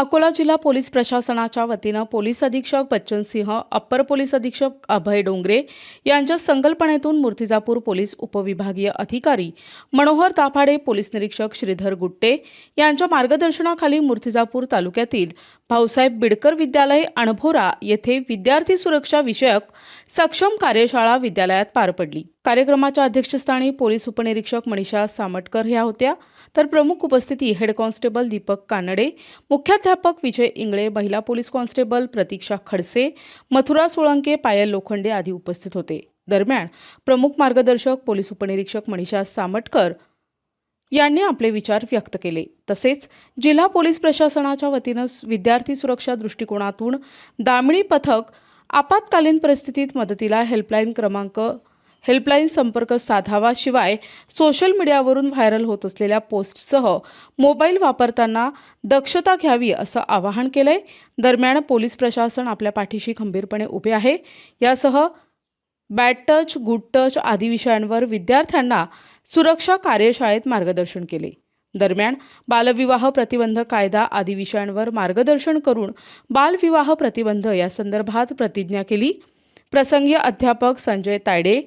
अकोला जिल्हा पोलीस प्रशासनाच्या वतीनं पोलीस अधीक्षक बच्चन सिंह अप्पर पोलीस अधीक्षक अभय डोंगरे यांच्या संकल्पनेतून मूर्तिजापूर पोलीस उपविभागीय अधिकारी मनोहर ताफाडे पोलीस निरीक्षक श्रीधर गुट्टे यांच्या मार्गदर्शनाखाली मूर्तिजापूर तालुक्यातील भाऊसाहेब बिडकर विद्यालय अणभोरा येथे विद्यार्थी सुरक्षा विषयक सक्षम कार्यशाळा विद्यालयात पार पडली. कार्यक्रमाच्या अध्यक्षस्थानी पोलीस उपनिरीक्षक मनीषा सामटकर ह्या होत्या. तर प्रमुख उपस्थिती हेड कॉन्स्टेबल दीपक कानडे मुख्याध्यापक विजय इंगळे महिला पोलीस कॉन्स्टेबल प्रतीक्षा खडसे मथुरा सोळंके पायल लोखंडे आदी उपस्थित होते. दरम्यान प्रमुख मार्गदर्शक पोलीस उपनिरीक्षक मनीषा सामटकर यांनी आपले विचार व्यक्त केले. तसेच जिल्हा पोलीस प्रशासनाच्या वतीनं विद्यार्थी सुरक्षा दृष्टिकोनातून दामिणी पथक आपत्कालीन परिस्थितीत मदतीला हेल्पलाईन क्रमांक हेल्पलाईन संपर्क साधावा शिवाय सोशल मीडियावरून व्हायरल होत असलेल्या पोस्टसह मोबाईल वापरताना दक्षता घ्यावी असं आवाहन केलंय. दरम्यान पोलीस प्रशासन आपल्या पाठीशी खंबीरपणे उभे आहे. यासह बॅड टच गुड टच आदी विषयांवर विद्यार्थ्यांना सुरक्षा कार्यशाळेत मार्गदर्शन केले. दरम्यान बालविवाह प्रतिबंध कायदा आदी विषयांवर मार्गदर्शन करून बालविवाह प्रतिबंध या संदर्भात प्रतिज्ञा केली. प्रसंगी अध्यापक संजय तायडे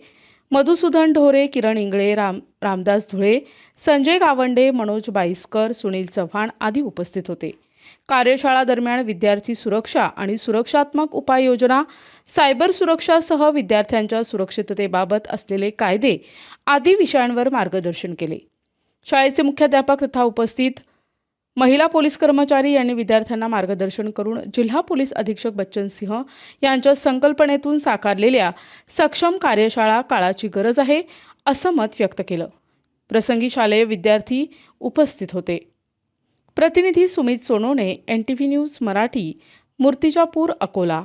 मधुसूदन ढोरे किरण इंगळे राम रामदास धुळे संजय गावंडे मनोज बाईस्कर सुनील चव्हाण आदी उपस्थित होते. कार्यशाळा दरम्यान विद्यार्थी सुरक्षा आणि सुरक्षात्मक उपाययोजना सायबर सुरक्षासह विद्यार्थ्यांच्या सुरक्षिततेबाबत असलेले कायदे आदी विषयांवर मार्गदर्शन केले. शाळेचे मुख्याध्यापक तथा उपस्थित महिला पोलीस कर्मचारी यांनी विद्यार्थ्यांना मार्गदर्शन करून जिल्हा पोलीस अधीक्षक बच्चन सिंह यांच्या संकल्पनेतून साकारलेल्या सक्षम कार्यशाळा काळाची गरज आहे असं मत व्यक्त केलं. प्रसंगी शालेय विद्यार्थी उपस्थित होते. प्रतिनिधी Sumit Sonone N T V news Marathi Murtijapur Akola.